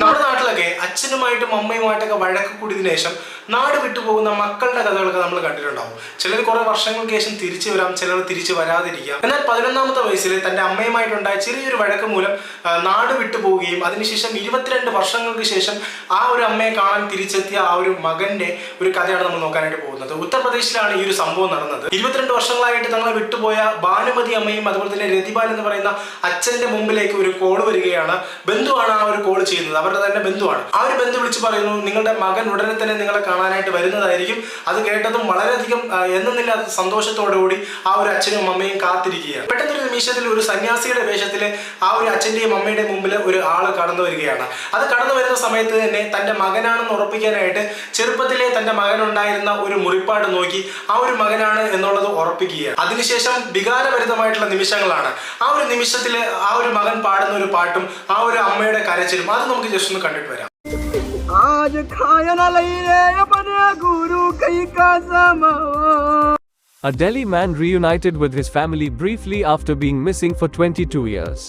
നമ്മുടെ നാട്ടിലൊക്കെ അച്ഛനുമായിട്ടും അമ്മയുമായിട്ടൊക്കെ വഴക്ക് കൂടിയതിനു ശേഷം നാട് വിട്ടുപോകുന്ന മക്കളുടെ കഥകളൊക്കെ നമ്മൾ കണ്ടിട്ടുണ്ടാവും. ചിലർ കുറെ വർഷങ്ങൾക്ക് ശേഷം തിരിച്ചു വരാം ചിലർ തിരിച്ചു വരാതിരിക്കാം. എന്നാൽ പതിനൊന്നാമത്തെ വയസ്സിൽ തന്റെ അമ്മയുമായിട്ടുണ്ടായ ചെറിയൊരു വഴക്ക് മൂലം നാട് വിട്ടുപോവുകയും അതിനുശേഷം ഇരുപത്തിരണ്ട് വർഷങ്ങൾക്ക് ശേഷം ആ ഒരു അമ്മയെ കാണാൻ തിരിച്ചെത്തിയ ആ ഒരു മകന്റെ ഒരു കഥയാണ് നമ്മൾ നോക്കാനായിട്ട് പോകുന്നത്. ഉത്തർപ്രദേശിലാണ് ഈ ഒരു സംഭവം നടന്നത്. ഇരുപത്തിരണ്ട് വർഷങ്ങളായിട്ട് തങ്ങളെ വിട്ടുപോയ ഭാനുമതി അമ്മയും അതുപോലെ തന്നെ രതിപാൽ എന്ന് പറയുന്ന അച്ഛന്റെ മുമ്പിലേക്ക് ഒരു കോൾ വരികയാണ്. ബന്ധുവാണ് ആ ഒരു കോൾ ചെയ്യുന്നത്. അവരുടെ തന്നെ ബന്ധുവാണ്. ആ ഒരു ബന്ധു വിളിച്ച് പറയുന്നു നിങ്ങളുടെ മകൻ ഉടനെ തന്നെ നിങ്ങളെ കാണാനായിട്ട് വരുന്നതായിരിക്കും. അത് കേട്ടതും വളരെയധികം ആ, സന്തോഷത്തോടു കൂടി ആ ഒരു അച്ഛനും അമ്മയും കാത്തിരിക്കുകയാണ്. പെട്ടെന്നൊരു നിമിഷത്തിൽ ഒരു സന്യാസിയുടെ വേഷത്തിൽ ആ ഒരു അച്ഛന്റെയും അമ്മയുടെയും മുമ്പിൽ ഒരു ആൾ കടന്നു വരികയാണ്. അത് കടന്നു വരുന്ന സമയത്ത് തന്നെ തന്റെ മകനാണെന്ന് ഉറപ്പിക്കാനായിട്ട് ചെറുപ്പത്തിലെ തന്റെ മകനുണ്ടായിരുന്ന ഒരു മുറിപ്പാട് നോക്കി ആ ഒരു മകനാണ് എന്നുള്ളത് ഉറപ്പിക്കുകയാണ്. അതിനുശേഷം വികാരഭരിതമായിട്ടുള്ള നിമിഷങ്ങളാണ്. പാട്ടാണ് ആ ഒരു നിമിഷത്തിൽ ആ ഒരു മകൻ പാടുന്ന ഒരു പാട്ടും ആ ഒരു അമ്മയുടെ കരച്ചിലും അത് നമുക്ക് ജസ്റ്റ് ഒന്ന് കണ്ടിട്ട് വരാം A Delhi man reunited with his family briefly after being missing for 22 years.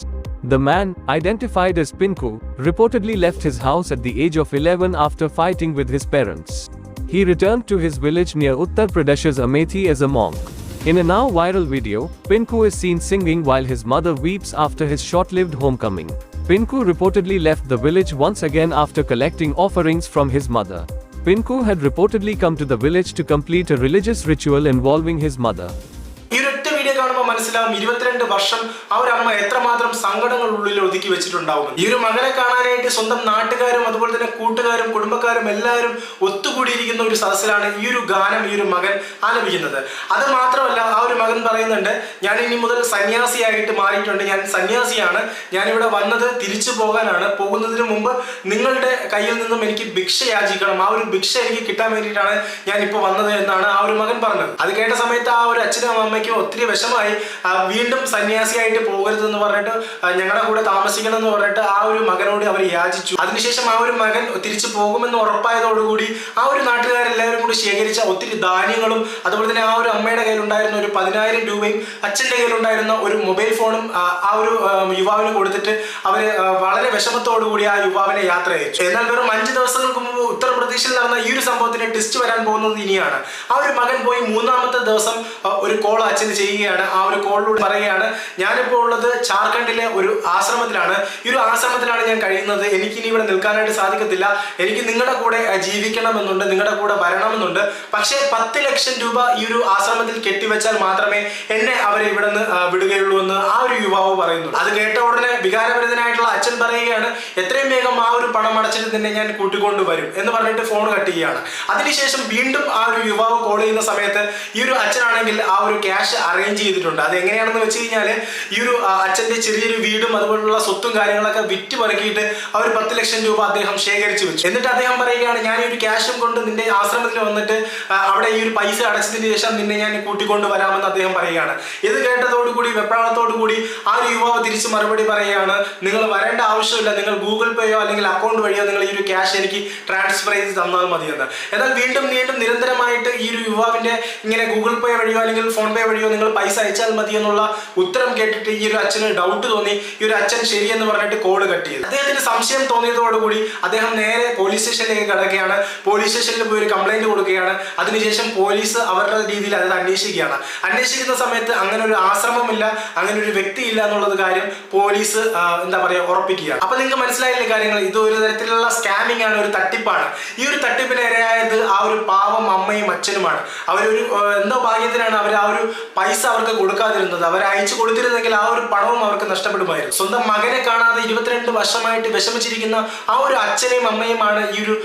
The man, identified as Pinku, reportedly left his house at the age of 11 after fighting with his parents. He returned to his village near Uttar Pradesh's Amethi as a monk. In a now viral video, Pinku is seen singing while his mother weeps after his short lived homecoming. Pinku reportedly left the village once again after collecting offerings from his mother. Pinku had reportedly come to the village to complete a religious ritual involving his mother. ഈ ഒരൊറ്റ video കാണുമ്പോൾ മനസ്സിലാവും ഇരുപത്തിരണ്ട് വർഷം ആ ഒരു അമ്മ എത്രമാത്രം സങ്കടങ്ങൾ ഉള്ളിൽ ഒതുക്കി വെച്ചിട്ടുണ്ടാവും ഈ ഒരു മകനെ കാണാനായിട്ട് സ്വന്തം നാട്ടുകാരും അതുപോലെ തന്നെ കൂട്ടുകാരും കുടുംബക്കാരും എല്ലാവരും ഒത്തുകൂടിയിരിക്കുന്ന ഒരു സദസ്സിലാണ് ഈ ഒരു ഗാനം ഈ ഒരു മകൻ ആലപിക്കുന്നത്. അത് മാത്രമല്ല ആ ഒരു മകൻ പറയുന്നുണ്ട് ഞാൻ ഇനി മുതൽ സന്യാസിയായിട്ട് മാറിയിട്ടുണ്ട്. ഞാൻ സന്യാസിയാണ്. ഞാനിവിടെ വന്നത് തിരിച്ചു പോകാനാണ്. പോകുന്നതിന് മുമ്പ് നിങ്ങളുടെ കയ്യിൽ നിന്നും എനിക്ക് ഭിക്ഷ യാചിക്കണം. ആ ഒരു ഭിക്ഷ എനിക്ക് കിട്ടാൻ വേണ്ടിയിട്ടാണ് ഞാൻ ഇപ്പോൾ വന്നത് എന്നാണ് ആ ഒരു മകൻ പറഞ്ഞത്. അത് കേട്ട സമയത്ത് ആ ഒരു അച്ഛനും അമ്മയ്ക്കും ഒത്തിരി വിഷമായി വീണ്ടും സന്യാസിയായിട്ട് പോകരുതെന്ന് പറഞ്ഞിട്ട് ഞങ്ങളുടെ കൂടെ താമസിക്കണം എന്ന് പറഞ്ഞിട്ട് ആ ഒരു മകനോട് അവർ യാചിച്ചു. അതിനുശേഷം ആ ഒരു മകൻ തിരിച്ചു പോകുമെന്ന് ഉറപ്പായതോടുകൂടി ആ ഒരു നാട്ടുകാരെല്ലാവരും കൂടി ശേഖരിച്ച ഒത്തിരി ധാന്യങ്ങളും അതുപോലെ തന്നെ ആ ഒരു അമ്മയുടെ കയ്യിലുണ്ടായിരുന്ന ഒരു പതിനായിരം രൂപയും അച്ഛന്റെ കയ്യിലുണ്ടായിരുന്ന ഒരു മൊബൈൽ ഫോണും ആ, ഒരു യുവാവിന് കൊടുത്തിട്ട് അവർ വളരെ വിഷമത്തോടു കൂടി ആ യുവാവിനെ യാത്ര അയച്ചു എന്നാൽ വെറും അഞ്ച് ദിവസങ്ങൾക്ക് മുമ്പ് ഉത്തർപ്രദേശിൽ നടന്ന ഈ ഒരു സംഭവത്തിന് ടെസ്റ്റ് വരാൻ പോകുന്നത് ഇനിയാണ്. ആ ഒരു മകൻ പോയി മൂന്നാമത്തെ ദിവസം ഒരു കോൾ അച്ഛന് ചെയ്യുകയാണ്. ആ ഒരു കോളിലൂടെ പറയുകയാണ് ഞാനിപ്പോൾ ഉള്ളത് ജാർഖണ്ഡിലെ ഒരു ആശ്രമത്തിലാണ്. ഈ ഒരു ആശ്രമത്തിലാണ് ഞാൻ കഴിയുന്നത്. എനിക്ക് ഇനി ഇവിടെ നിൽക്കാനായിട്ട് സാധിക്കത്തില്ല. എനിക്ക് നിങ്ങളുടെ കൂടെ ജീവിക്കണം ജീവിക്കണമെന്നുണ്ട് നിങ്ങളുടെ കൂടെ വരണമെന്നുണ്ട്. പക്ഷേ പത്ത് ലക്ഷം രൂപ ഈ ഒരു ആശ്രമത്തിൽ കെട്ടിവെച്ചാൽ മാത്രമേ എന്നെ അവരെ ഇവിടെ നിന്ന് വിടുകയുള്ളൂ എന്ന് ആ ഒരു യുവാവ് പറയുന്നു അത് കേട്ട ഉടനെ വികാരപരിതനായിട്ടുള്ള അച്ഛൻ പറയുകയാണ് എത്രയും വേഗം ആ ഒരു പണം അടച്ചിട്ട് തന്നെ ഞാൻ കൂട്ടിക്കൊണ്ട് വരും എന്ന് പറഞ്ഞിട്ട് ഫോൺ കട്ട് അതിനുശേഷം വീണ്ടും ആ ഒരു യുവാവ് കോൾ ചെയ്യുന്ന സമയത്ത് ഈ ഒരു അച്ഛനാണെങ്കിൽ ആ ഒരു ക്യാഷ് അറേഞ്ച് ചെയ്തിട്ടുണ്ട്. അത് എങ്ങനെയാണെന്ന് വെച്ച് കഴിഞ്ഞാൽ ഈ ഒരു അച്ഛന്റെ ചെറിയൊരു വീടും അതുപോലുള്ള സ്വത്തും കാര്യങ്ങളൊക്കെ വിറ്റ് പറക്കിയിട്ട് അവർ പത്ത് ലക്ഷം രൂപ അദ്ദേഹം ശേഖരിച്ചു വെച്ചു. എന്നിട്ട് അദ്ദേഹം പറയുകയാണ് ഞാൻ ഒരു ക്യാഷും കൊണ്ട് നിന്റെ ആശ്രമത്തിൽ വന്നിട്ട് അവിടെ ഈ ഒരു പൈസ അടച്ചതിന് ശേഷം നിന്നെ ഞാൻ കൂട്ടിക്കൊണ്ട് വരാമെന്ന് അദ്ദേഹം പറയുകയാണ്. ഇത് കേട്ടതോടുകൂടി വെപ്രാളത്തോടുകൂടി ആ ഒരു യുവാവ് തിരിച്ച് മറുപടി പറയുകയാണ് നിങ്ങൾ വരേണ്ട ആവശ്യമില്ല. നിങ്ങൾ ഗൂഗിൾ പേയോ അല്ലെങ്കിൽ അക്കൗണ്ട് വഴിയോ നിങ്ങൾ ഈ ഒരു ക്യാഷ് എനിക്ക് ട്രാൻസ്ഫർ ചെയ്ത് തന്നാൽ മതിയെന്ന്. എന്നാൽ വീണ്ടും വീണ്ടും നിരന്തരമായിട്ട് ഈ ഒരു യുവാവിന്റെ ഇങ്ങനെ ഗൂഗിൾ പേ വഴിയോ അല്ലെങ്കിൽ ഫോൺ പേ വഴിയോ നിങ്ങൾ പൈസ അയച്ചാൽ മതി എന്നുള്ള ഉത്തരം കേട്ടിട്ട് ഈ ഒരു അച്ഛന് ഡൗട്ട് തോന്നി ഈ ഒരു അച്ഛൻ ശരിയെന്ന് പറഞ്ഞിട്ട് കോൾ കട്ട് ചെയ്തു. അദ്ദേഹത്തിന് സംശയം തോന്നിയതോടുകൂടി അദ്ദേഹം നേരെ പോലീസ് സ്റ്റേഷനിലേക്ക് കടക്കുകയാണ്. പോലീസ് സ്റ്റേഷനിൽ പോയി ഒരു കംപ്ലൈന്റ് കൊടുക്കുകയാണ്. അതിനുശേഷം പോലീസ് അവരുടെ രീതിയിൽ അത് അന്വേഷിക്കുകയാണ്. അന്വേഷിക്കുന്ന സമയത്ത് അങ്ങനെ ഒരു ആശ്രമമില്ല അങ്ങനെ ഒരു വ്യക്തി ഇല്ല എന്നുള്ളത് കാര്യം പോലീസ് എന്താ പറയാ ഉറപ്പിക്കുകയാണ്. അപ്പൊ നിങ്ങൾക്ക് മനസ്സിലായില്ല കാര്യങ്ങൾ ഇത് ഒരു തരത്തിലുള്ള സ്കാമിംഗ് ആണ് ഒരു തട്ടിപ്പാണ്. ഈ ഒരു തട്ടിപ്പിന് ഇരയായത് ആ ഒരു പാവം അമ്മയും അച്ഛനുമാണ്. അവരൊരു എന്തോ ഭാഗ്യത്തിനാണ് അവർ ആ ഒരു പൈസ അവർക്ക് കൊടുക്കാതിരുന്നത്. അവർ അയച്ചു കൊടുത്തിരുന്നെങ്കിൽ ഒരു പണവും അവർക്ക് നഷ്ടപ്പെടുമായിരുന്നു. സ്വന്തം മകനെ കാണാതെ ഇരുപത്തിരണ്ട് വർഷമായിട്ട് വിഷമിച്ചിരിക്കുന്ന ആ ഒരു അച്ഛനെയും അമ്മയുമാണ് ഈ ഒരു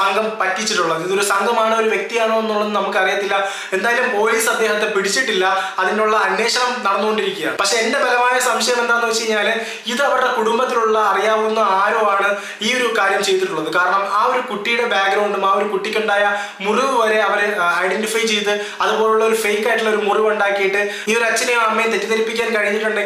സംഘം പറ്റിച്ചിട്ടുള്ളത്. ഇതൊരു സംഘമാണോ ഒരു വ്യക്തിയാണോ എന്നുള്ളത് നമുക്ക് അറിയത്തില്ല എന്തായാലും പോലീസ് അദ്ദേഹത്തെ പിടിച്ചിട്ടില്ല. അതിനുള്ള അന്വേഷണം നടന്നുകൊണ്ടിരിക്കുകയാണ്. പക്ഷെ എന്റെ ബലമായ സംശയം എന്താണെന്ന് വെച്ച് കഴിഞ്ഞാൽ ഇത് അവരുടെ കുടുംബത്തിലുള്ള അറിയാവുന്ന ആരോ ആണ് ഈ ഒരു കാര്യം ചെയ്തിട്ടുള്ളത്. കാരണം ആ ഒരു കുട്ടിയുടെ ബാക്ക്ഗ്രൗണ്ടും ആ ഒരു കുട്ടിക്കുണ്ടായ മുറിവ് വരെ അവർ ഐഡന്റിഫൈ ചെയ്ത് അതുപോലുള്ള ഒരു ഫേക്ക് ആയിട്ടുള്ള ഒരു മുറിവ് ഉണ്ടാക്കിയിട്ട് ഈ ഒരു അച്ഛനെയും അമ്മയും തെറ്റിദ്ധരിപ്പിക്കാൻ കഴിഞ്ഞിട്ടുണ്ടെങ്കിൽ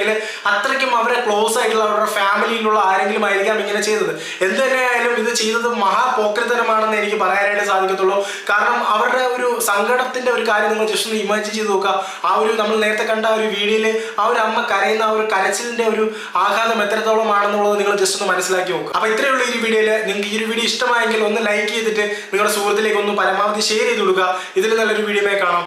അത്രയ്ക്കും അവരെ ക്ലോസ് ആയിട്ടുള്ള അവരുടെ ഫാമിലിയിലുള്ള ആരെങ്കിലും ആയിരിക്കാം ഇങ്ങനെ ചെയ്തത്. എന്ത് തന്നെയായാലും ഇത് ചെയ്തത് മഹാപോക്രിതനമാണെന്ന് എനിക്ക് പറയാനായിട്ട് സാധിക്കത്തുള്ളൂ. കാരണം അവരുടെ ഒരു സങ്കടത്തിന്റെ ഒരു കാര്യം നിങ്ങൾ ജസ്റ്റ് ഒന്ന് ഇമാജിൻ ചെയ്ത് നോക്കുക. ആ ഒരു നമ്മൾ നേരത്തെ കണ്ട ഒരു വീഡിയോയിൽ ആ ഒരു അമ്മ കരയുന്ന ആ ഒരു കരച്ചിലിന്റെ ഒരു ആഘാതം എത്രത്തോളം ആണെന്നുള്ളത് നിങ്ങൾ ജസ്റ്റ് ഒന്ന് മനസ്സിലാക്കി നോക്കുക. അപ്പൊ ഉള്ളൂ ഈ വീഡിയോയിൽ. നിങ്ങൾക്ക് ഈ ഒരു വീഡിയോ ഇഷ്ടമായെങ്കിൽ ഒന്ന് ലൈക്ക് ചെയ്തിട്ട് നിങ്ങളുടെ സുഹൃത്തിലേക്ക് ഒന്ന് പരമാവധി ഷെയർ ചെയ്ത് കൊടുക്കുക ഇതിൽ നല്ലൊരു വീഡിയോ കാണാം.